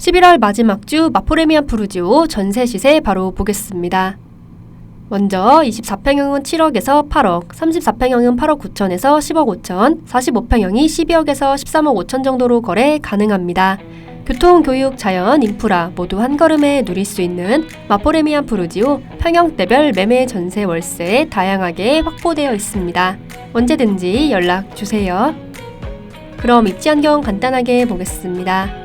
11월 마지막 주 마포레미안 푸르지오 전세 시세 바로 보겠습니다. 먼저 24평형은 7억에서 8억, 34평형은 8억 9천에서 10억 5천, 45평형이 12억에서 13억 5천 정도로 거래 가능합니다. 교통, 교육, 자연, 인프라 모두 한 걸음에 누릴 수 있는 마포레미안 푸르지오 평형대별 매매 전세 월세 다양하게 확보되어 있습니다. 언제든지 연락 주세요. 그럼 입지 환경 간단하게 보겠습니다.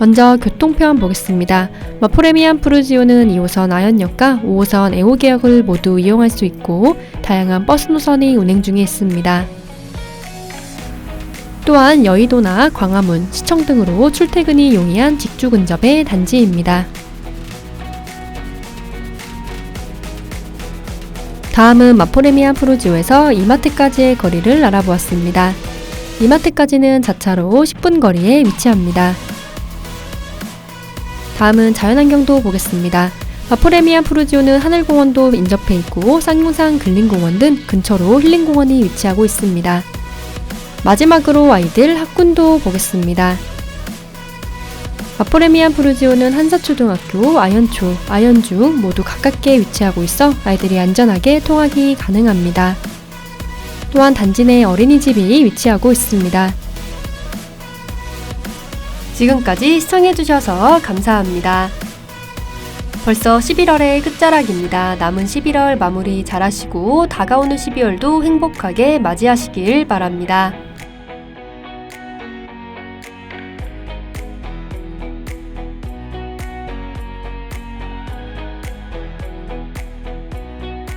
먼저 교통편 보겠습니다. 마포레미안 푸르지오는 2호선 아현역과 5호선 애호개역을 모두 이용할 수 있고 다양한 버스 노선이 운행 중에 있습니다. 또한 여의도나 광화문, 시청 등으로 출퇴근이 용이한 직주 근접의 단지입니다. 다음은 마포레미안 푸르지오에서 이마트까지의 거리를 알아보았습니다. 이마트까지는 자차로 10분 거리에 위치합니다. 다음은 자연환경도 보겠습니다. 마포레미안 푸르지오는 하늘공원도 인접해 있고 쌍용산 근린공원 등 근처로 힐링공원이 위치하고 있습니다. 마지막으로 아이들 학군도 보겠습니다. 마포레미안 푸르지오는 한사초등학교, 아현초, 아현중 모두 가깝게 위치하고 있어 아이들이 안전하게 통학이 가능합니다. 또한 단지 내 어린이집이 위치하고 있습니다. 지금까지 시청해주셔서 감사합니다. 벌써 11월의 끝자락입니다. 남은 11월 마무리 잘하시고 다가오는 12월도 행복하게 맞이하시길 바랍니다.